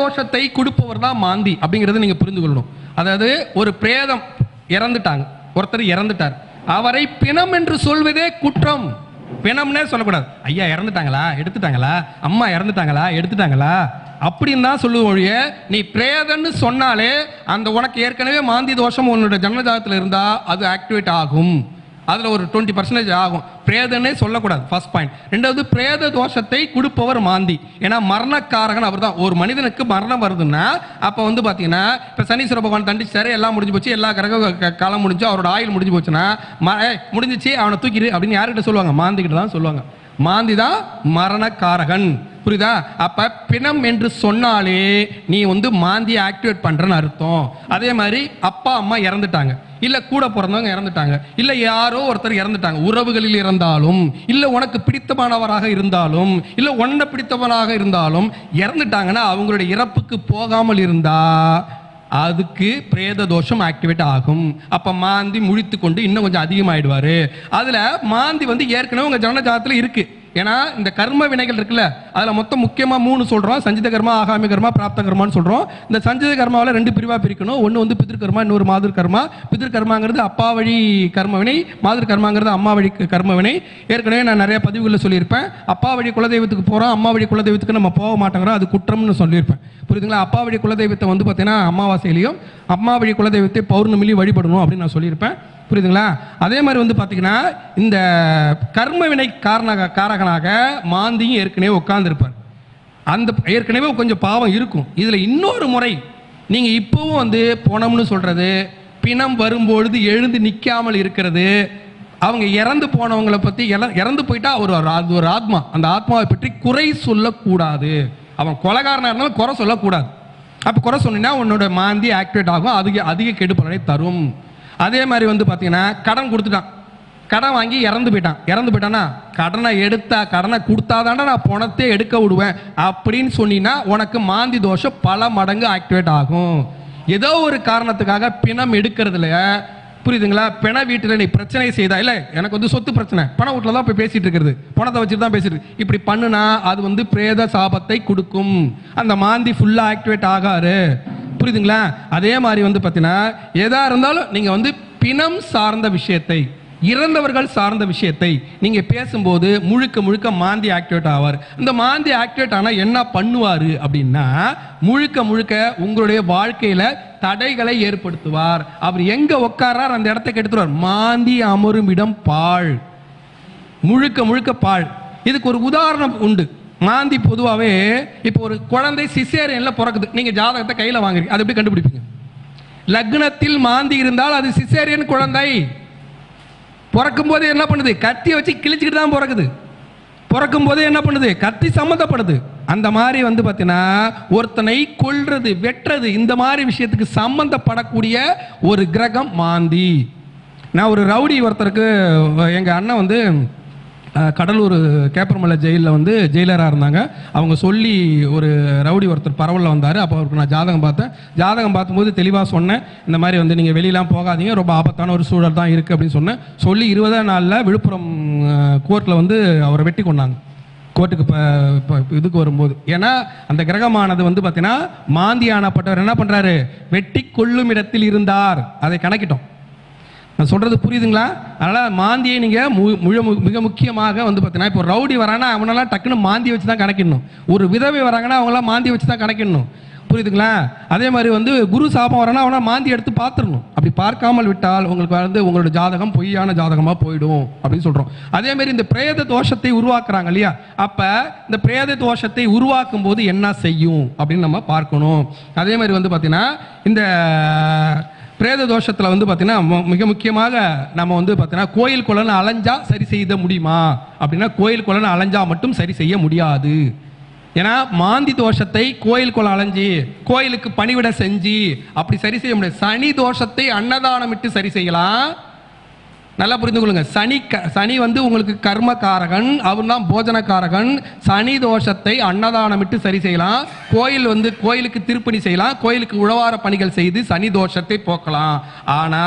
தோஷத்தை கொடுப்பவர் தான் மாந்தி அப்படிங்கிறத நீங்க புரிந்து கொள்ளணும். அதாவது ஒரு பிரேதம் இறந்துட்டாங்க. ஒருத்தர் இறந்துட்டார். அவரை பிணம் என்று சொல்வதே குற்றம். பிணம்னே சொல்லக்கூடாது. ஐயா இறந்துட்டாங்களா? எடுத்துட்டாங்களா? அம்மா இறந்துட்டாங்களா? எடுத்துட்டாங்களா? அப்படின்னு தான் சொல்லுவோம் ஒழிய நீ பிரேதன்னு சொன்னாலே அந்த உனக்கு ஏற்கனவே மாந்தி தோஷம் உன்னோட ஜன்மஜாதத்தில் இருந்தா அது ஆக்டிவேட் ஆகும். அதில் ஒரு டுவெண்ட்டி பர்சன்டேஜ் ஆகும். பிரேதனே சொல்லக்கூடாது ஃபர்ஸ்ட் பாயிண்ட் ரெண்டாவது பிரேத தோஷத்தை கொடுப்பவர் மாந்தி. ஏன்னா மரணக்காரகன் அவர் தான் ஒரு மனிதனுக்கு மரணம் வருதுன்னா அப்போ வந்து பார்த்தீங்கன்னா இப்போ சனீஸ்வர பகவான் தண்டிச்சாரு எல்லாம் முடிஞ்சு போச்சு எல்லா கிரக காலம் முடிஞ்சு அவரோட ஆயுள் முடிஞ்சு போச்சுன்னா முடிஞ்சிச்சு அவனை தூக்கிடு அப்படின்னு யார்கிட்ட சொல்லுவாங்க? மாந்திக்கிட்ட தான் சொல்லுவாங்க. மாந்தி தான் மரணக்காரகன். புரியுதா? அப்ப பிணம் என்று சொன்னாலே நீ வந்து மாந்தி ஆக்டிவேட் பண்றன்னு அர்த்தம். அதே மாதிரி அப்பா அம்மா இறந்துட்டாங்க. இல்ல கூட பிறந்தவங்க இறந்துட்டாங்க. இல்ல யாரோ ஒருத்தர் இறந்துட்டாங்க. உறவுகளில் இருந்தாலும் இல்ல உனக்கு பிடித்தமானவராக இருந்தாலும் இல்ல உன்னை பிடித்தவனாக இருந்தாலும் இறந்துட்டாங்கன்னா அவங்களுடைய இறப்புக்கு போகாமல் இருந்தா அதுக்கு பிரேத தோஷம் ஆக்டிவேட் ஆகும். அப்ப மாந்தி முழித்து கொண்டு இன்னும் கொஞ்சம் அதிகமாயிடுவாரு. அதுல மாந்தி வந்து ஏற்கனவே உங்க ஜனஜாதத்தில் இருக்கு. ஏன்னா இந்த கர்ம வினைகள் இருக்குல்ல அதில் மொத்தம் முக்கியமாக மூணு சொல்கிறோம் சஞ்சித கர்மா ஆகாமி கர்மா பிராப்த கர்மான்னு சொல்கிறோம் இந்த சஞ்சித கர்மாவில் ரெண்டு பிரிவாக பிரிக்கணும். ஒன்று வந்து பிதிர்கர்மா இன்னொரு மாதிரி கர்மா. பிதிர்கர்மாங்கிறது அப்பா வழி கர்ம வினை மாதிரி கர்மாங்கிறது அம்மா வழி கர்ம வினை. ஏற்கனவே நான் நிறைய பதிவுகளில் சொல்லியிருப்பேன். அப்பா வழி குலதெய்வத்துக்கு போகிறோம் அம்மா வழி குலதெய்வத்துக்கு நம்ம போக மாட்டேங்கிறோம். அது குற்றம்னு சொல்லியிருப்பேன். புரியுதுங்களா? அப்பா வழி குலதெய்வத்தை வந்து பார்த்தீங்கன்னா அமாவாசையிலையும் அம்மா வழி குலதெய்வத்தை பௌர்ணமிலையும் வழிபடணும் அப்படின்னு நான் சொல்லியிருப்பேன். புரியுதுங்களா? அதே மாதிரி வந்து பார்த்தீங்கன்னா இந்த கர்ம வினை காரண காரகனாக மாந்தியும் ஏற்கனவே உட்கார்ந்துருப்பார். அந்த ஏற்கனவே கொஞ்சம் பாவம் இருக்கும். இதில் இன்னொரு முறை நீங்கள் இப்போவும் வந்து போனோம்னு சொல்கிறது பிணம் வரும்பொழுது எழுந்து நிற்காமல் இருக்கிறது அவங்க இறந்து போனவங்களை பற்றி இறந்து போயிட்டா ஒரு ஒரு அது ஒரு ஆத்மா. அந்த ஆத்மாவை பற்றி குறை சொல்லக்கூடாது. அவன் கொலகாரனாக இருந்தாலும் குறை சொல்லக்கூடாது. அப்போ குறை சொன்னீங்கன்னா உன்னோட மாந்தி ஆக்டிவேட் ஆகும். அதிக அதிக கெடுப்பலனை தரும். அதே மாதிரி வந்து பார்த்தீங்கன்னா கடன் கொடுத்துட்டான். கடன் வாங்கி இறந்து போயிட்டான். இறந்து போயிட்டானா கடனை எடுத்தா கடனை கொடுத்தாதாண்டா நான் பணத்தை எடுக்க விடுவேன் அப்படின்னு சொன்னீங்கன்னா உனக்கு மாந்தி தோஷம் பல மடங்கு ஆக்டிவேட் ஆகும். ஏதோ ஒரு காரணத்துக்காக பிணம் எடுக்கிறதுல புரியுதுங்களா? பிண வீட்டில் நீ பிரச்சனை செய்தா இல்லை எனக்கு வந்து சொத்து பிரச்சனை. பண வீட்டில் தான் போய் பேசிட்டு இருக்கிறது. பணத்தை வச்சுட்டு தான் பேசிட்டு இப்படி பண்ணுனா அது வந்து பிரேத சாபத்தை கொடுக்கும். அந்த மாந்தி ஃபுல்லாக ஆக்டிவேட் ஆகாரு புரியுதுங்களா? அதே மாதிரி வந்து பார்த்தீங்கன்னா எதாக இருந்தாலும் நீங்கள் வந்து பிணம் சார்ந்த விஷயத்தை இறந்தவர்கள் சார்ந்த விஷயத்தை நீங்க பேசும்போது முழுக்க முழுக்க மாந்தி ஆக்டிவேட் ஆவார். இந்த மாந்தி ஆக்டிவேட் ஆனால் என்ன பண்ணுவார் அப்படின்னா முழுக்க முழுக்க உங்களுடைய வாழ்க்கையில தடைகளை ஏற்படுத்துவார். அவர் எங்க உட்காரார் அந்த இடத்தை கெடுத்துருவார். மாந்தி அமரும் இடம் பாழ். முழுக்க முழுக்க பாழ். இதுக்கு ஒரு உதாரணம் உண்டு. மாந்தி பொதுவாகவே இப்போ ஒரு குழந்தை சிசேரியன்ல பிறக்குது. நீங்க ஜாதகத்தை கையில் வாங்குறீங்க. அதை எப்படி கண்டுபிடிப்பீங்க? லக்னத்தில் மாந்தி இருந்தால் அது சிசேரியன் குழந்தை. பிறக்கும் போதே என்ன பண்ணுது? கத்தியை வச்சு கிழிச்சுக்கிட்டு தான் பிறக்குது. பிறக்கும் போதே என்ன பண்ணுது? கத்தி சம்மந்தப்படுது. அந்த மாதிரி வந்து பார்த்தீங்கன்னா ஒருத்தனை கொள்றது வெட்டுறது இந்த மாதிரி விஷயத்துக்கு சம்மந்தப்படக்கூடிய ஒரு கிரகம் மாந்தி. நான் ஒரு ரவுடி ஒருத்தருக்கு எங்கள் அண்ணன் வந்து கடலூர் கேப்பர்மலை ஜெயிலில் வந்து ஜெயிலராக இருந்தாங்க. அவங்க சொல்லி ஒரு ரவுடி ஒருத்தர் பரவலில் வந்தார். அப்போ அவருக்கு நான் ஜாதகம் பார்த்தேன். ஜாதகம் பார்க்கும்போது தெளிவாக சொன்னேன். இந்த மாதிரி வந்து நீங்கள் வெளியெலாம் போகாதீங்க. ரொம்ப ஆபத்தான ஒரு சூழல் தான் இருக்குது அப்படின்னு சொன்னேன். சொல்லி இருபதாம் நாளில் விழுப்புரம் கோர்ட்டில் வந்து அவரை வெட்டி கொண்டாங்க. கோர்ட்டுக்கு இப்போ இப்போ இதுக்கு வரும்போது. ஏன்னா அந்த கிரகமானது வந்து பார்த்தீங்கன்னா மாந்தியானப்பட்டவர் என்ன பண்ணுறாரு வெட்டி கொள்ளும் இடத்தில் இருந்தார். அதை கணக்கிட்டோம். நான் சொல்கிறது புரியுதுங்களா? அதனால் மாந்தியை நீங்கள் மு- முழு மிக முக்கியமாக வந்து பார்த்தீங்கன்னா இப்போ ரவுடி வரானா அவனெல்லாம் டக்குன்னு மாந்தியை வச்சு தான் கணக்கிடணும். ஒரு விதவை வராங்கன்னா அவங்களாம் மாந்தி வச்சு தான் கணக்கிடணும். புரியுதுங்களா? அதே மாதிரி வந்து குரு சாபம் வரனா அவனா மாந்தி எடுத்து பார்த்துடணும். அப்படி பார்க்காமல் விட்டால் உங்களுக்கு வந்து உங்களோட ஜாதகம் பொய்யான ஜாதகமாக போயிடும் அப்படின்னு சொல்கிறோம் அதே மாதிரி இந்த பிரேத தோஷத்தை உருவாக்குறாங்க இல்லையா? அப்போ இந்த பிரேத தோஷத்தை உருவாக்கும் போது என்ன செய்யும் அப்படின்னு நம்ம பார்க்கணும். அதே மாதிரி வந்து பார்த்தீங்கன்னா இந்த பிரேத தோஷத்தில் வந்து பார்த்தீங்கன்னா மிக முக்கியமாக நம்ம வந்து பார்த்தீங்கன்னா கோயில் குலன்னு அலைஞ்சா சரி செய்த முடியுமா? அப்படின்னா கோயில் குளம்னு அலைஞ்சா மட்டும் சரி செய்ய முடியாது. ஏன்னா மாந்தி தோஷத்தை கோயில் குலம் அலைஞ்சு கோயிலுக்கு பணிவிட செஞ்சு அப்படி சரி செய்ய முடியாது. சனி தோஷத்தை அன்னதானமிட்டு சரி செய்யலாம். நல்லா புரிந்து கொள்ளுங்க சனி க- சனி வந்து உங்களுக்கு கர்மக்காரகன் அவர் தான் போஜனக்காரகன். சனி தோஷத்தை அன்னதானமிட்டு சரி செய்யலாம். கோயில் வந்து கோயிலுக்கு திருப்பணி செய்யலாம். கோயிலுக்கு உழவார பணிகள் செய்து சனி தோஷத்தை போக்கலாம். ஆனா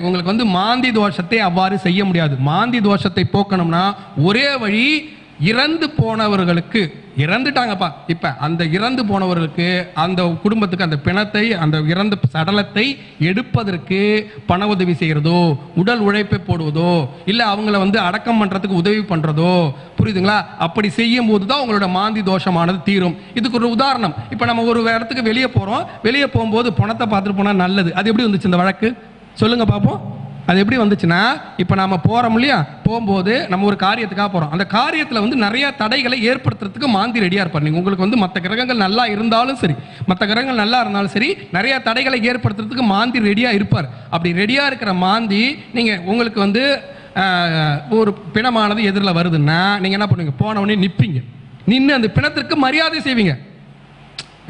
உங்களுக்கு வந்து மாந்தி தோஷத்தை அவ்வாறு செய்ய முடியாது. மாந்தி தோஷத்தை போக்கணும்னா ஒரே வழி இறந்து போனவர்களுக்கு இறந்துட்டாங்கப்பா. இப்ப அந்த இறந்து போனவர்களுக்கு அந்த குடும்பத்துக்கு அந்த பிணத்தை அந்த இறந்த சடலத்தை எடுப்பதற்கு பண உதவி செய்யறதோ உடல் உழைப்பை போடுவதோ இல்ல அவங்கள வந்து அடக்கம் பண்றதுக்கு உதவி பண்றதோ புரியுதுங்களா? அப்படி செய்யும் போது தான் உங்களோட மாந்தி தோஷமானது தீரும். இதுக்கு ஒரு உதாரணம். இப்ப நம்ம ஒரு இடத்துக்கு வெளியே போறோம். வெளியே போகும்போது பணத்தை பார்த்துட்டு போனா நல்லது. அது எப்படி வந்துச்சு இந்த வழக்கு? சொல்லுங்க பாப்போம். அது எப்படி வந்துச்சுன்னா இப்போ நாம் போகிறோம் இல்லையா? போகும்போது நம்ம ஒரு காரியத்துக்காக போகிறோம் அந்த காரியத்தில் வந்து நிறைய தடைகளை ஏற்படுத்துறதுக்கு மாந்தி ரெடியாக இருப்பார். நீங்கள் உங்களுக்கு வந்து மற்ற கிரகங்கள் நல்லா இருந்தாலும் சரி மற்ற கிரகங்கள் நல்லா இருந்தாலும் சரி நிறைய தடைகளை ஏற்படுத்துறதுக்கு மாந்தி ரெடியாக இருப்பார். அப்படி ரெடியாக இருக்கிற மாந்தி நீங்கள் உங்களுக்கு வந்து ஒரு பிணமானது எதிரில் வருதுன்னா நீங்கள் என்ன பண்ணுவீங்க? போனவொடனே நிற்பீங்க நின்று அந்த பிணத்திற்கு மரியாதை செய்வீங்க.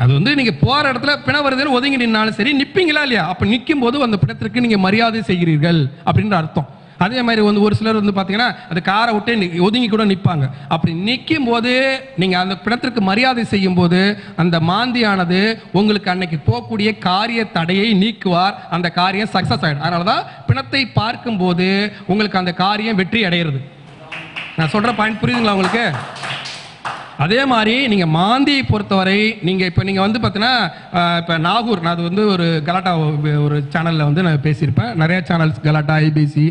அது வந்து நீங்க போற இடத்துல பிண வருதுன்னு ஒதுங்கி நின்னாலும் சரி நிப்பீங்களா இல்லையா? அப்ப நிற்கும் போது அந்த பிணத்திற்கு நீங்க மரியாதை செய்கிறீர்கள் அப்படின்ற அர்த்தம். அதே மாதிரி வந்து ஒரு சிலர் வந்து பார்த்தீங்கன்னா அந்த காரை விட்டு நி- ஒதுங்கி கூட நிற்பாங்க அப்படி நிற்கும் போது நீங்கள் அந்த பிணத்திற்கு மரியாதை செய்யும் போது அந்த மாந்தியானது உங்களுக்கு அன்னைக்கு போகக்கூடிய காரிய தடையை நீக்குவார். அந்த காரியம் சக்சஸ் அதனால தான் பிணத்தை பார்க்கும்போது உங்களுக்கு அந்த காரியம் வெற்றி அடையிறது. நான் சொல்கிற பாயிண்ட் புரியுதுங்களா உங்களுக்கு? அதே மாதிரி நீங்கள் மாந்தியை பொறுத்தவரை நீங்கள் இப்போ நீங்கள் வந்து பார்த்தீங்கன்னா இப்போ நாகூர் நான் அது வந்து ஒரு கலாட்டா ஒரு சேனலில் வந்து நான் பேசியிருப்பேன். நிறைய சேனல்ஸ் கலாட்டா ஐபிசி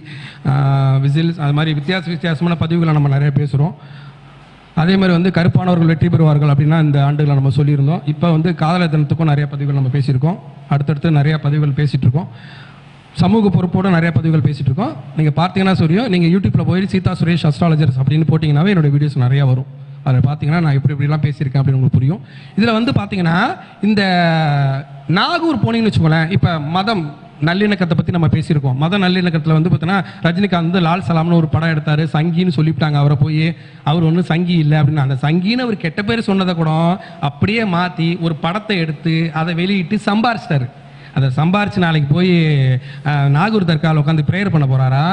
விசில்ஸ் அது மாதிரி வித்தியாச வித்தியாசமான பதிவுகளை நம்ம நிறைய பேசுகிறோம் அதே மாதிரி வந்து கருப்பானவர்கள் வெற்றி பெறுவார்கள் அப்படின்னா இந்த ஆண்டுகளை நம்ம சொல்லியிருந்தோம். இப்போ வந்து காதலர் தினத்துக்கும் நிறைய பதிவுகள் நம்ம பேசியிருக்கோம். அடுத்தடுத்து நிறைய பதிவுகள் பேசிகிட்டு இருக்கோம் சமூக பொறுப்போட நிறைய பதிவுகள் பேசிகிட்டு இருக்கோம் நீங்கள் பார்த்தீங்கன்னா சொல்லியும் நீங்கள் யூடியூப்பில் போய் சீதா சுரேஷ் அஸ்ட்ராலஜர்ஸ் அப்படின்னு போட்டிங்கன்னாவே என்னோட வீடியோஸ் நிறையா வரும். அதில் பார்த்தீங்கன்னா நான் எப்படி இப்படிலாம் பேசியிருக்கேன் அப்படின்னு உங்களுக்கு புரியும். இதில் வந்து பார்த்தீங்கன்னா இந்த நாகூர் போனீங்கன்னு வச்சுக்கோங்களேன் இப்போ மதம் நல்லிணக்கத்தை பற்றி நம்ம பேசியிருக்கோம். மத நல்லிணக்கத்தில் வந்து பார்த்தீங்கன்னா ரஜினிகாந்த் வந்து லால் சலாம்னு ஒரு படம் எடுத்தார் சங்கின்னு சொல்லிவிட்டாங்க அவரை போய். அவர் ஒன்றும் சங்கி இல்லை அப்படின்னு அந்த சங்கின்னு அவர் கெட்ட பேர் சொன்னதை கூட அப்படியே மாற்றி ஒரு படத்தை எடுத்து அதை வெளியிட்டு சம்பாரிச்சிட்டாரு. அதை சம்பாரிச்சு நாளைக்கு போய் நாகூர் தர்காவில் உட்காந்து ப்ரேயர் பண்ண போகிறாரா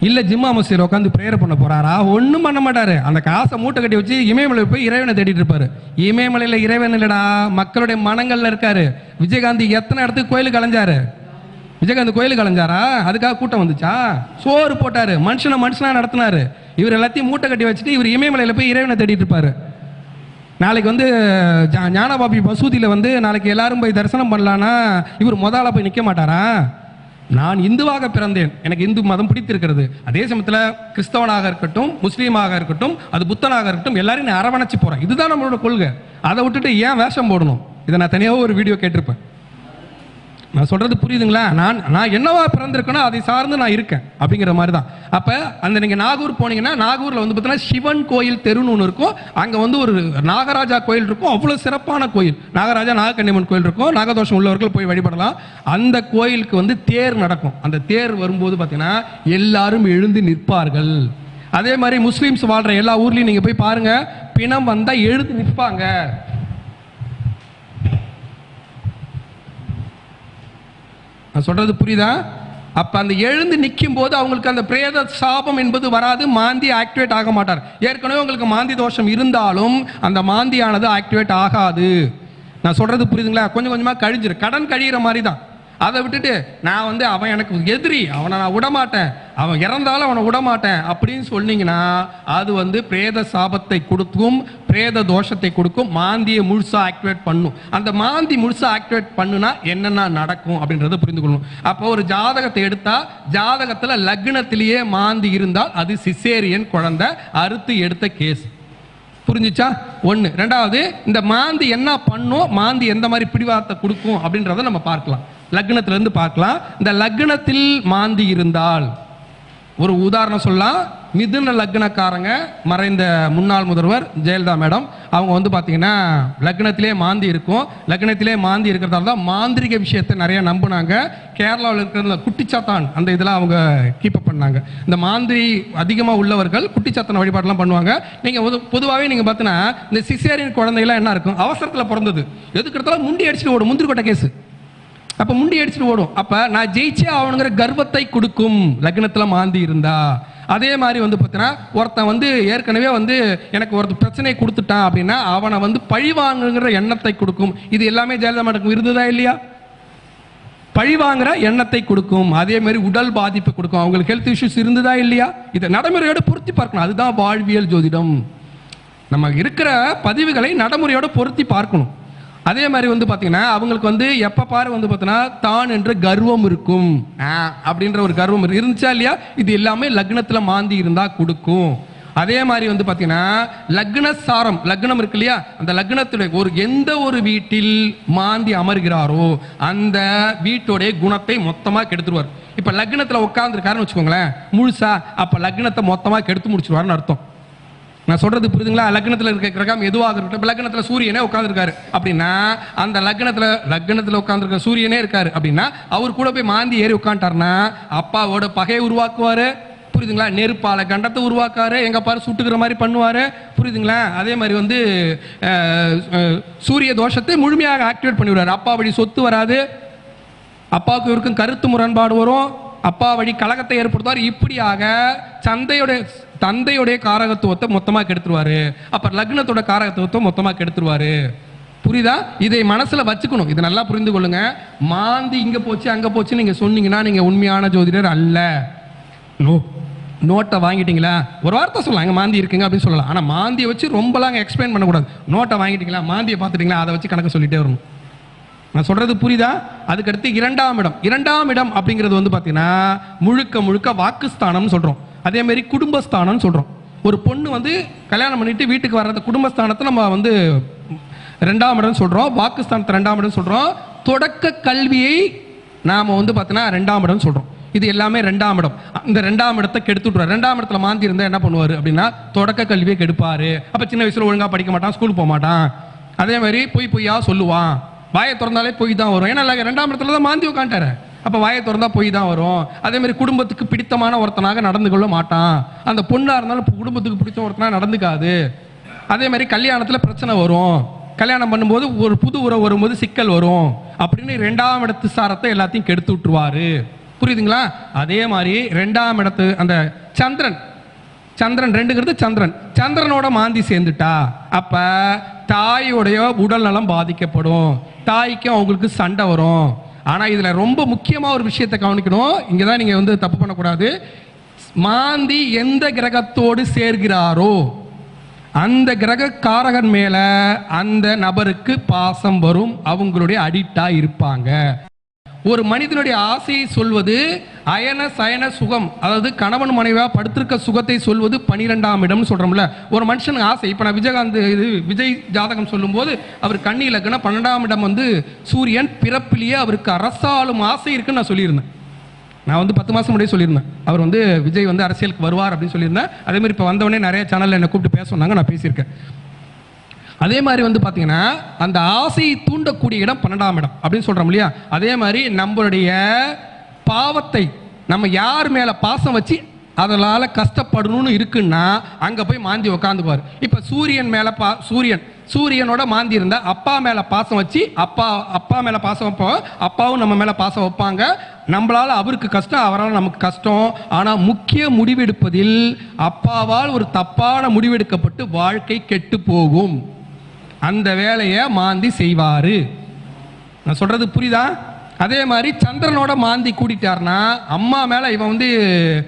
இல்லை ஜிம்மா மசீர் உட்காந்து ப்ரேயர் பண்ண போறாரா? ஒன்றும் பண்ண மாட்டாரு. அந்த காசை மூட்டை கட்டி வச்சு இமயமலையில் போய் இறைவனை தேடிட்டு இருப்பாரு. இமயமலையில் இறைவன் இல்லடா மக்களுடைய மனங்கள்ல இருக்காரு. விஜயகாந்த் எத்தனை இடத்துக்கு கோயிலுக்கு அலைஞ்சாரு விஜயகாந்த் கோயிலுக்கு அலைஞ்சாரா அதுக்காக கூட்டம் வந்துச்சா? சோறு போட்டாரு. மனுஷனை மனுஷனா நடத்தினாரு. இவர் எல்லாத்தையும் மூட்டை கட்டி வச்சுட்டு இவர் இமயமலையில் போய் இறைவனை தேடிட்டு இருப்பாரு. நாளைக்கு வந்து ஜா- ஞானபாபி மசூதியில் வந்து நாளைக்கு எல்லாரும் போய் தரிசனம் பண்ணலான்னா இவர் முதல்ல போய் நிற்க மாட்டாரா? நான் இந்துவாக பிறந்தேன். எனக்கு இந்து மதம் பிடித்திருக்கிறது. அதே சமயத்தில் கிறிஸ்தவனாக இருக்கட்டும் முஸ்லீமாக இருக்கட்டும் அது புத்தனாக இருக்கட்டும் எல்லாரையும் நான் அரவணைச்சு போகிறேன் இதுதான் நம்மளோட கொள்கை. அதை விட்டுட்டு ஏன் வேஷம் போடணும்? இதை நான் தனியாக ஒரு வீடியோ கேட்டிருப்பேன். நான் சொல்றது புரியுதுங்களா? நான் நான் என்னவா பிறந்திருக்கனோ அதை சார்ந்து நான் இருக்கேன் அப்படிங்கிற மாதிரி தான் அப்போ அந்த நீங்கள் நாகூர் போனீங்கன்னா நாகூரில் வந்து பார்த்தீங்கன்னா சிவன் கோயில் தெருன்னு ஒன்று இருக்கும். அங்கே வந்து ஒரு நாகராஜா கோயில் இருக்கும். அவ்வளோ சிறப்பான கோயில். நாகராஜா நாகக்கன்னியம்மன் கோயில் இருக்கும். நாகதோஷம் உள்ளவர்கள் போய் வழிபடலாம். அந்த கோயிலுக்கு வந்து தேர் நடக்கும். அந்த தேர் வரும்போது பார்த்தீங்கன்னா எல்லாரும் எழுந்து நிற்பார்கள். அதே மாதிரி முஸ்லீம்ஸ் வாழ்கிற எல்லா ஊர்லேயும் நீங்கள் போய் பாருங்கள் பிணம் வந்தால் எழுந்து நிற்பாங்க. நான் சொல்றது புரியுதா? அப்ப அந்த எழுந்து நிற்கும் போது அவங்களுக்கு அந்த பிரேத சாபம் என்பது வராது மாந்தி ஆக்டிவேட் ஆக மாட்டார். ஏற்கனவே உங்களுக்கு மாந்தி தோஷம் இருந்தாலும் அந்த மாந்தியானது ஆக்டிவேட் ஆகாது. நான் சொல்றது புரியுதுங்களா? கொஞ்சம் கொஞ்சமா கழிஞ்சிரு. கடன் கழியிற மாதிரி தான் அதை விட்டுட்டு நான் வந்து அவன் எனக்கு எதிரி அவனை நான் விடமாட்டேன். அவன் இறந்தாலும் அவனை விடமாட்டேன் அப்படின்னு சொன்னீங்கன்னா அது வந்து பிரேத சாபத்தை கொடுக்கும் பிரேத தோஷத்தை கொடுக்கும் மாந்தியை முழுசா ஆக்டிவேட் பண்ணும். அந்த மாந்தி முழுசா ஆக்டிவேட் பண்ணுனா என்னென்ன நடக்கும் அப்படின்றத புரிந்து கொள்ளணும். அப்போ ஒரு ஜாதகத்தை எடுத்தா ஜாதகத்துல லக்னத்திலேயே மாந்தி இருந்தால் அது சிசேரியன் குழந்தை அறுத்து எடுத்த கேஸ் புரிஞ்சிச்சா? ஒன்று ரெண்டாவது இந்த மாந்தி என்ன பண்ணும் மாந்தி எந்த மாதிரி பிடிவாதத்தை கொடுக்கும் அப்படின்றத நம்ம பார்க்கலாம். லக்னத்துலேருந்து பார்க்கலாம். இந்த லக்னத்தில் மாந்தி இருந்தால் ஒரு உதாரணம் சொல்லலாம். மிதுன லக்னக்காரங்க மறைந்த முன்னாள் முதல்வர் ஜெயலலிதா மேடம். அவங்க வந்து பார்த்தீங்கன்னா லக்னத்திலே மாந்தி இருக்கும். லக்னத்திலே மாந்தி இருக்கிறதால தான் மாந்திரிக விஷயத்தை நிறைய நம்பினாங்க. கேரளாவில் இருக்கிற குட்டிச்சாத்தான் அந்த இதெல்லாம் அவங்க கீப்பப் பண்ணாங்க. இந்த மாந்திரி அதிகமாக உள்ளவர்கள் குட்டிச்சாத்தான் வழிபாடெல்லாம் பண்ணுவாங்க. நீங்கள் பொதுவாகவே நீங்கள் பார்த்தீங்கன்னா இந்த சிசேரியன் குழந்தைகள்லாம் என்ன இருக்கும்? அவசரத்தில் பிறந்தது. எதுக்கு எடுத்தாலும் முண்டி அடிச்சுட்டு ஒரு முந்திரி கொட்டை கேஸு. அப்ப முண்டி அடிச்சுட்டு ஓடும். அப்ப நான் ஜெயிச்சே அவனுங்கிற கர்வத்தை கொடுக்கும். லக்னத்துல மாந்தி இருந்தா. அதே மாதிரி வந்து பார்த்தீங்கன்னா ஒருத்தன் வந்து ஏற்கனவே வந்து எனக்கு ஒருத்தர் பிரச்சனை கொடுத்துட்டான் அப்படின்னா அவனை வந்து பழிவாங்குங்கிற எண்ணத்தை கொடுக்கும். இது எல்லாமே ஜெயலலிதா இருந்ததா இல்லையா? பழிவாங்கிற எண்ணத்தை கொடுக்கும். அதே மாதிரி உடல் பாதிப்பு கொடுக்கும். அவங்களுக்கு ஹெல்த் இஷ்யூஸ் இருந்ததா இல்லையா? இதை நடைமுறையோட பொருத்தி பார்க்கணும். அதுதான் வாழ்வியல் ஜோதிடம். நம்ம இருக்கிற பதிவுகளை நடைமுறையோட பொருத்தி பார்க்கணும். அதே மாதிரி வந்து பார்த்தீங்கன்னா அவங்களுக்கு வந்து எப்போ பாரு வந்து பார்த்தீங்கன்னா தான் என்ற கர்வம் இருக்கும். ஆ, அப்படின்ற ஒரு கர்வம் இரு- இருந்துச்சா இல்லையா? இது எல்லாமே லக்னத்தில் மாந்தி இருந்தால் கொடுக்கும். அதே மாதிரி வந்து பார்த்தீங்கன்னா லக்ன சாரம் லக்னம் இருக்கு இல்லையா? அந்த லக்னத்துடைய ஒரு எந்த ஒரு வீட்டில் மாந்தி அமர்கிறாரோ அந்த வீட்டோடைய குணத்தை மொத்தமாக கெடுத்துருவார். இப்போ லக்னத்தில் உட்காந்துருக்காருன்னு வச்சுக்கோங்களேன் முழுசா அப்போ லக்னத்தை மொத்தமாக கெடுத்து முடிச்சிருவாருன்னு அர்த்தம். நான் சொல்றது புரியுதுங்களா? லக்னத்தில் இருக்க கிரகம் எதுவாக இருக்கட்டும் இப்போ லக்னத்தில் சூரியனே உட்காந்துருக்காரு அப்படின்னா அந்த லக்னத்தில் லக்னத்தில் உட்காந்துருக்க சூரியனே இருக்காரு. அப்படின்னா அவர் கூட போய் மாந்தி ஏறி உட்காந்துட்டாருன்னா அப்பாவோட பகையை உருவாக்குவார். புரியுதுங்களா? நெருப்பால கண்டத்தை உருவாக்காரு. எங்க பாரு சுட்டுக்கிற மாதிரி பண்ணுவாரு. புரியுதுங்களா? அதே மாதிரி வந்து சூரிய தோஷத்தை முழுமையாக ஆக்டிவேட் பண்ணிவிடுவார். அப்பா வழி சொத்து வராது. அப்பாவுக்கு இவருக்கும் கருத்து முரண்பாடு வரும். அப்பா வழி கழகத்தை ஏற்படுத்துவார். இப்படியாக சந்தையுடைய தந்தையுடைய காரகத்துவத்தை மொத்தமாக கெடுத்துருவாரு அப்போ லக்னத்தோட காரகத்துவத்தை மொத்தமாக கெடுத்துருவாரு புரியுதா? இதை மனசில் வச்சுக்கணும். இதை நல்லா புரிந்து கொள்ளுங்க. மாந்தி இங்கே போச்சு அங்கே போச்சு நீங்கள் சொன்னீங்கன்னா நீங்கள் உண்மையான ஜோதிடர் அல்ல. நோ நோட்டை வாங்கிட்டீங்களா? ஒரு வார்த்தை சொல்லலாம். அங்கே மாந்தி இருக்குங்க அப்படின்னு சொல்லலாம். ஆனால் மாந்தியை வச்சு ரொம்பலாம் எக்ஸ்பிளைன் பண்ணக்கூடாது. நோட்டை வாங்கிட்டீங்களா? மாந்தியை பார்த்துட்டீங்களா? அதை வச்சு கணக்கு சொல்லிட்டே வரணும். நான் சொல்றது புரியுதா? அதுக்கடுத்து இரண்டாம் இடம். இரண்டாம் இடம் அப்படிங்கிறது வந்து பார்த்தீங்கன்னா முழுக்க முழுக்க வாக்குஸ்தானம்னு சொல்கிறோம் அதே மாதிரி குடும்பஸ்தானம்னு சொல்கிறோம் ஒரு பொண்ணு வந்து கல்யாணம் பண்ணிட்டு வீட்டுக்கு வர்றது குடும்பஸ்தானத்தை நம்ம வந்து ரெண்டாம் இடம் சொல்கிறோம் வாக்குஸ்தானத்தை ரெண்டாம் இடம் சொல்கிறோம் தொடக்க கல்வியை நாம் வந்து பார்த்தீங்கன்னா ரெண்டாம் இடம் சொல்கிறோம் இது எல்லாமே ரெண்டாம் இடம். அந்த ரெண்டாம் இடத்தை கெடுத்து ரெண்டாம் இடத்துல மாந்தி இருந்தால் என்ன பண்ணுவார் அப்படின்னா தொடக்க கல்வியை கெடுப்பார். அப்போ சின்ன வயசில் ஒழுங்காக படிக்க மாட்டான் ஸ்கூலுக்கு போக மாட்டான். அதே மாதிரி பொய் பொய்யா சொல்லுவான். வாயை திறந்தாலே பொய் தான் வரும். ஏன்னா ரெண்டாம் இடத்துல தான் மாந்தி உட்காந்துட்டாரு. அப்போ வாயை திறந்தா போய் தான் வரும். அதே மாதிரி குடும்பத்துக்கு பிடித்தமான ஒருத்தனாக நடந்து கொள்ள மாட்டான். அந்த பொண்ணாக இருந்தாலும் குடும்பத்துக்கு பிடிச்ச ஒருத்தனாக நடந்துக்காது. அதே மாதிரி கல்யாணத்தில் பிரச்சனை வரும். கல்யாணம் பண்ணும்போது ஒரு புது உறவு வரும்போது சிக்கல் வரும். அப்படின்னு ரெண்டாம் இடத்து சாரத்தை எல்லாத்தையும் கெடுத்து விட்டுருவாரு. புரியுதுங்களா? அதே மாதிரி ரெண்டாம் இடத்து அந்த சந்திரன். சந்திரன் ரெண்டுங்கிறது சந்திரன். சந்திரனோட மாந்தி சேர்ந்துட்டா அப்ப தாயோடைய உடல் நலம் பாதிக்கப்படும். தாய்க்கும் அவங்களுக்கு சண்டை வரும். ஆனா இதுல ரொம்ப முக்கியமா ஒரு விஷயத்தை கவனிக்கணும். இங்கதான் நீங்க வந்து தப்பு பண்ணக்கூடாது. மாந்தி எந்த கிரகத்தோடு சேர்கிறாரோ அந்த கிரக காரகன் மேல அந்த நபருக்கு பாசம் வரும் அவங்களுடைய அடிக்டா இருப்பாங்க. ஒரு மனிதனுடைய ஆசையை சொல்வது அயன சயன சுகம். அதாவது கணவன் மனைவியாக படுத்திருக்க சுகத்தை சொல்வது பனிரெண்டாம் இடம்னு சொல்கிறோம்ல ஒரு மனுஷனுக்கு ஆசை. இப்போ நான் விஜயகாந்த் இது விஜய் ஜாதகம் சொல்லும்போது அவர் கண்ணி இலக்குனா பன்னெண்டாம் இடம் வந்து சூரியன் பிறப்பிலேயே அவருக்கு அரசாளும் ஆசை இருக்குன்னு நான் சொல்லியிருந்தேன். நான் வந்து பத்து மாதம் முன்னாடியே சொல்லியிருந்தேன். அவர் வந்து விஜய் வந்து அரசியலுக்கு வருவார் அப்படின்னு சொல்லியிருந்தேன். அதேமாதிரி இப்போ வந்தவொடனே நிறைய சேனலில் என்னை கூப்பிட்டு பேச சொன்னாங்க நான் பேசியிருக்கேன். அதே மாதிரி வந்து பார்த்தீங்கன்னா அந்த ஆசையை தூண்டக்கூடிய இடம் பன்னெண்டாம் இடம் அப்படின்னு சொல்கிறோம் இல்லையா? அதே மாதிரி நம்மளுடைய பாவத்தை நம்ம யார் மேலே பாசம் வச்சு அதனால் கஷ்டப்படணும்னு இருக்குன்னா அங்கே போய் மாந்தி உக்காந்துக்குவார். இப்போ சூரியன் மேலே பா சூரியன் சூரியனோட மாந்தி இருந்தால் அப்பா மேலே பாசம் வச்சு அப்பா அப்பா மேலே பாசம் வைப்போம் அப்பாவும் நம்ம மேலே பாசம் வைப்பாங்க. நம்மளால் அவருக்கு கஷ்டம் அவரால் நமக்கு கஷ்டம். ஆனால் முக்கிய முடிவெடுப்பதில் அப்பாவால் ஒரு தப்பான முடிவெடுக்கப்பட்டு வாழ்க்கை கெட்டு போகும். அந்த வேலையை மாந்தி செய்வாரு. நான் சொல்றது புரியுதா? அதே மாதிரி சந்திரனோட மாந்தி கூட்டிட்டாருன்னா அம்மா மேல இவன் வந்து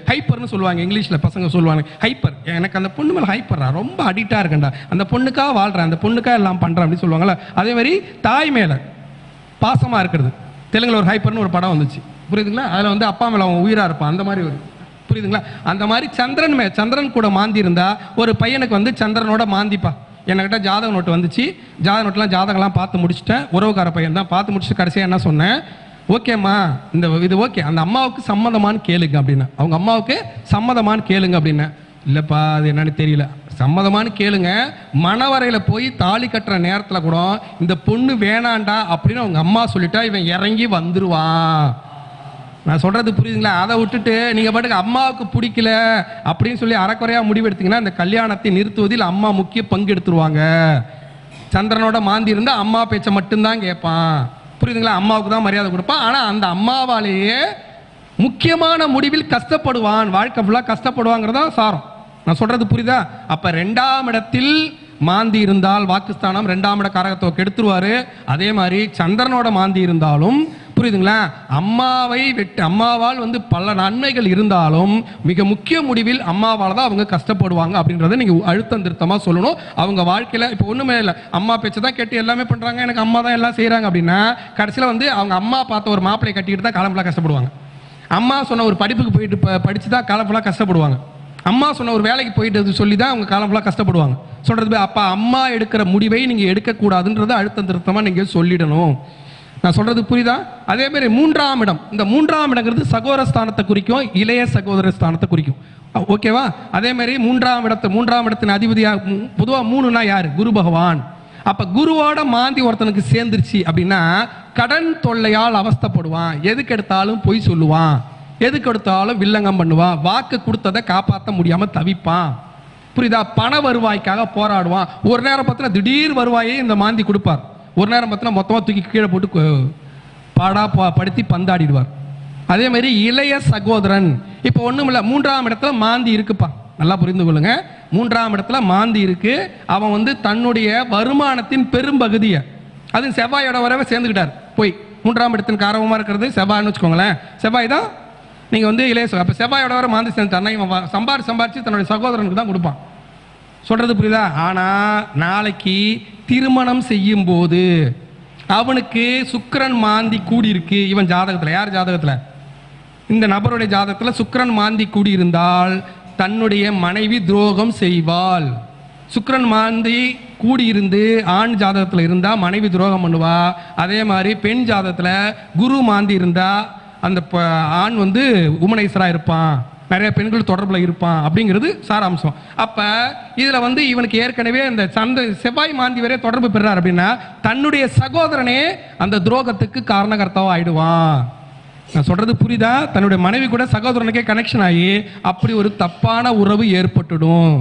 ஹைப்பர்னு சொல்லுவாங்க இங்கிலீஷ்ல பசங்க சொல்லுவாங்க ஹைப்பர் எனக்கு அந்த பொண்ணு மேல ஹைப்பர்ரா ரொம்ப அடிக்டா இருக்கேன்டா. அந்த பொண்ணுக்காக வாழ்றேன் அந்த பொண்ணுக்காக எல்லாம் பண்றேன் அப்படின்னு சொல்லுவாங்கள்ல அதே மாதிரி தாய் மேல பாசமா இருக்கிறது. தெலுங்குல ஒரு ஹைப்பர்னு ஒரு படம் வந்துச்சு. புரியுதுங்களா? அதுல வந்து அப்பா மேல அவன் உயிரா இருப்பான் அந்த மாதிரி ஒரு புரியுதுங்களா? அந்த மாதிரி சந்திரன் மே சந்திரன் கூட மாந்தி இருந்தா ஒரு பையனுக்கு வந்து சந்திரனோட மாந்திப்பா. என்கிட்ட ஜாதக நோட்டு வந்துச்சு. ஜாதக நோட்டெலாம் ஜாதகம்லாம் பார்த்து முடிச்சிட்டேன். உறவுக்கார பையன் தான். பார்த்து முடிச்சுட்டு கடைசியாக என்ன சொன்னேன்? ஓகேம்மா இந்த இது ஓகே. அந்த அம்மாவுக்கு சம்மதமானு கேளுங்க அப்படின்னு அவங்க அம்மாவுக்கு சம்மதமான்னு கேளுங்க அப்படின்னு இல்லைப்பா அது என்னன்னு தெரியல. சம்மதமான்னு கேளுங்க. மணவரையில் போய் தாலி கட்டுற நேரத்தில் கூட இந்த பொண்ணு வேணாண்டா அப்படின்னு அவங்க அம்மா சொல்லிட்டா இவன் இறங்கி வந்துருவான். நான் சொல்றது புரியுதுங்களா? அதை விட்டுட்டு நீங்க பாட்டுக்கு அம்மாவுக்கு பிடிக்கல அப்படின்னு சொல்லி அறக்குறையா முடிவெடுத்தீங்கன்னா இந்த கல்யாணத்தை நிறுத்துவதில் அம்மா முக்கிய பங்கு எடுத்துருவாங்க. சந்திரனோட மாந்தி இருந்தா அம்மா பேச்சை மட்டும்தான் கேட்பான் புரியுதுங்களா? அம்மாவுக்கு தான் மரியாதை கொடுப்பான். ஆனா அந்த அம்மாவாலேயே முக்கியமான முடிவில் கஷ்டப்படுவான். வாழ்க்கை ஃபுல்லாக கஷ்டப்படுவாங்கிறதா சாரம். நான் சொல்றது புரியுதா? அப்ப ரெண்டாம் இடத்தில் மாந்தி இருந்தால் வாக்குஸ்தானம் ரெண்டாம் இட காரகத்தை கெடுத்துருவாரு. அதே மாதிரி சந்திரனோட மாந்தி இருந்தாலும் புரியுதுங்களா? அம்மாவை வெட்டு அம்மாவால் வந்து பல நன்மைகள் இருந்தாலும் மிக முக்கிய முடிவில் அம்மாவால் தான் அவங்க கஷ்டப்படுவாங்க அப்படின்றத நீங்க அழுத்தம் திருத்தமாக சொல்லணும். அவங்க வாழ்க்கையில் இப்போ ஒன்றுமே இல்லை. அம்மா பேச்சை தான் கேட்டு எல்லாமே பண்ணுறாங்க எனக்கு அம்மா தான் எல்லாம் செய்கிறாங்க அப்படின்னா கடைசியில் வந்து அவங்க அம்மா பார்த்த ஒரு மாப்பிளை கட்டிக்கிட்டு தான் காலம் கஷ்டப்படுவாங்க. அம்மா சொன்ன ஒரு படிப்புக்கு போயிட்டு ப- படிச்சு தான் காலம் கஷ்டப்படுவாங்க. அம்மா சொன்ன ஒரு வேலைக்கு போயிட்டு சொல்லி தான் அவங்க காலம் ஃபுல்லாக கஷ்டப்படுவாங்க. சொல்கிறது அப்பா அம்மா எடுக்கிற முடிவை நீங்கள் எடுக்கக்கூடாதுன்றதை அழுத்தம் திருத்தமாக நீங்கள் சொல்லிடணும். நான் சொல்றது புரியுதா? அதே மாதிரி மூன்றாம் இடம். இந்த மூன்றாம் இடங்கிறது சகோதர ஸ்தானத்தை குறிக்கும் இளைய சகோதர ஸ்தானத்தை குறிக்கும். ஓகேவா? அதே மாதிரி மூன்றாம் இடத்து மூன்றாம் இடத்தின் அதிபதியா பொதுவாக மூணுனா யாரு? குரு பகவான். அப்ப குருவோட மாந்தி ஒருத்தனுக்கு சேர்ந்துருச்சு அப்படின்னா கடன் தொல்லையால் அவஸ்தைப்படுவான். எதுக்கு எடுத்தாலும் பொய் சொல்லுவான். எதுக்கு எடுத்தாலும் வில்லங்கம் பண்ணுவான். வாக்கு கொடுத்ததை காப்பாற்ற முடியாம தவிப்பான். புரியுதா? பண வருவாய்க்காக போராடுவான். ஒரு நேரம் பார்த்தீங்கன்னா திடீர் வருவாயை இந்த மாந்தி கொடுப்பார். ஒரு நேரம் பார்த்தீங்கன்னா மொத்தமாக தூக்கி கீழே போட்டு பாடா படுத்தி பந்தாடிடுவார். அதே மாதிரி இளைய சகோதரன். இப்போ ஒன்றும் இல்லை மூன்றாம் இடத்துல மாந்தி இருக்குப்பா. நல்லா புரிந்து கொள்ளுங்க. மூன்றாம் இடத்துல மாந்தி இருக்கு. அவன் வந்து தன்னுடைய வருமானத்தின் பெரும்பகுதியை அது செவ்வாயோட வரவே சேர்ந்துக்கிட்டார். போய் மூன்றாம் இடத்தின் காரகமா இருக்கிறது செவ்வாய்னு வச்சுக்கோங்களேன். செவ்வாய் தான் நீங்கள் வந்து இளைய அப்போ அப்ப செவ்வாயோட வர மாந்தி சேர்ந்துட்டார்னா இவன் சம்பாரி சம்பாரித்து தன்னுடைய சகோதரனுக்கு தான் கொடுப்பான். சொல்றது புரியுதா? ஆனா நாளைக்கு திருமணம் செய்யும் போது அவனுக்கு சுக்கரன் மாந்தி கூடியிருக்கு. இவன் ஜாதகத்தில் யார் ஜாதகத்தில்? இந்த நபருடைய ஜாதகத்தில் சுக்கரன் மாந்தி கூடி இருந்தால் தன்னுடைய மனைவி துரோகம் செய்வாள். சுக்கரன் மாந்தி கூடியிருந்து ஆண் ஜாதகத்தில் இருந்தால் மனைவி துரோகம் பண்ணுவா. அதே மாதிரி பெண் ஜாதகத்தில் குரு மாந்தி இருந்தால் அந்த ப- ஆண் வந்து உமனேஸ்வராக இருப்பான். நிறைய பெண்கள் தொடர்பில் இருப்பான் அப்படிங்கிறது சாராம்சம். அப்போ இதில் வந்து இவனுக்கு ஏற்கனவே இந்த சந்த செவ்வாய் மாந்தி வரை தொடர்பு பெறார் அப்படின்னா தன்னுடைய சகோதரனே அந்த துரோகத்துக்கு காரணகர்த்தாவாக ஆயிடுவான். நான் சொல்றது புரியுதா? தன்னுடைய மனைவி கூட சகோதரனுக்கே கனெக்ஷன் ஆகி அப்படி ஒரு தப்பான உறவு ஏற்பட்டுடும்.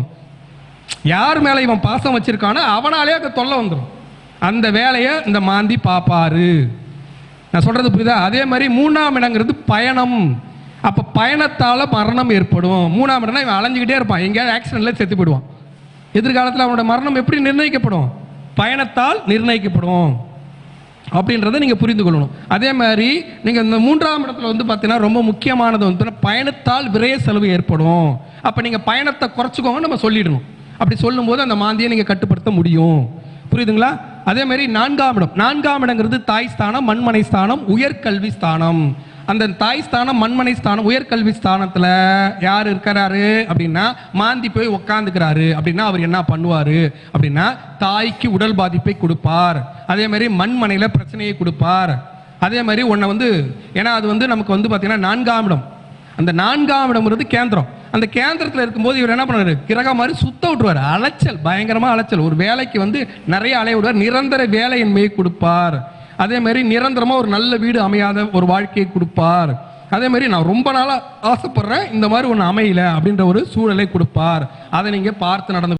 யார் மேலே இவன் பாசம் வச்சிருக்கானோ அவனாலே அங்கே தொல்லை வந்துடும் அந்த வேலையை இந்த மாந்தி பார்ப்பாரு நான் சொல்றது புரியுதா? அதே மாதிரி மூணாம் இடங்கிறது பயணம். அப்போ பயணத்தால் மரணம் ஏற்படும். மூணாம் இடம்னா இவன் அலைஞ்சிக்கிட்டே இருப்பான். எங்கேயாவது ஆக்சிடென்ட்ல செத்து போயிடுவான். எதிர்காலத்தில் அவனோட மரணம் எப்படி நிர்ணயிக்கப்படும்? பயணத்தால் நிர்ணயிக்கப்படும். அப்படின்றத நீங்கள் புரிந்து கொள்ளணும். அதே மாதிரி நீங்கள் இந்த மூன்றாம் இடத்துல வந்து பார்த்தீங்கன்னா ரொம்ப முக்கியமானது வந்து பயணத்தால் விரைய செலவு ஏற்படும். அப்போ நீங்கள் பயணத்தை குறைச்சிக்கோங்க நம்ம சொல்லிடணும். அப்படி சொல்லும்போது அந்த மாந்தியை நீங்கள் கட்டுப்படுத்த முடியும். புரியுதுங்களா? அதே மாதிரி நான்காம் இடம். நான்காம் இடங்கிறது தாய் ஸ்தானம் மண்மனை ஸ்தானம் உயர்கல்வி ஸ்தானம். அந்த தாய் ஸ்தானம் மண்மனை ஸ்தானம் உயர்கல்வி ஸ்தானத்தில் யார் இருக்கிறாரு அப்படின்னா மாந்தி போய் உட்காந்துக்கிறாரு அப்படின்னா அவர் என்ன பண்ணுவார் அப்படின்னா தாய்க்கு உடல் பாதிப்பை கொடுப்பார். அதே மாதிரி மண்மனையில் பிரச்சனையை கொடுப்பார். அதே மாதிரி உன்னை வந்து ஏன்னா அது வந்து நமக்கு வந்து பார்த்தீங்கன்னா நான்காம் இடம். அந்த நான்காம் இடம்ங்கிறது கேந்திரம். அந்த கேந்திரத்தில் இருக்கும்போது இவர் என்ன பண்ணுவார்? கிரகம் மாதிரி சுத்த விட்டுருவார். அலைச்சல் பயங்கரமாக அலைச்சல். ஒரு வேலைக்கு வந்து நிறைய அலைய விடுவார். நிரந்தர வேலையின்மையை கொடுப்பார். அதே மாதிரி நிரந்தரமா ஒரு நல்ல வீடு அமையாத ஒரு வாழ்க்கையை கொடுப்பார். அதே மாதிரி நான் ரொம்ப நாளா ஆசைப்படுறேன் இந்த மாதிரி ஒன்று அமையல அப்படின்ற ஒரு சூழலை கொடுப்பார். அதை நீங்க பார்த்து நடந்து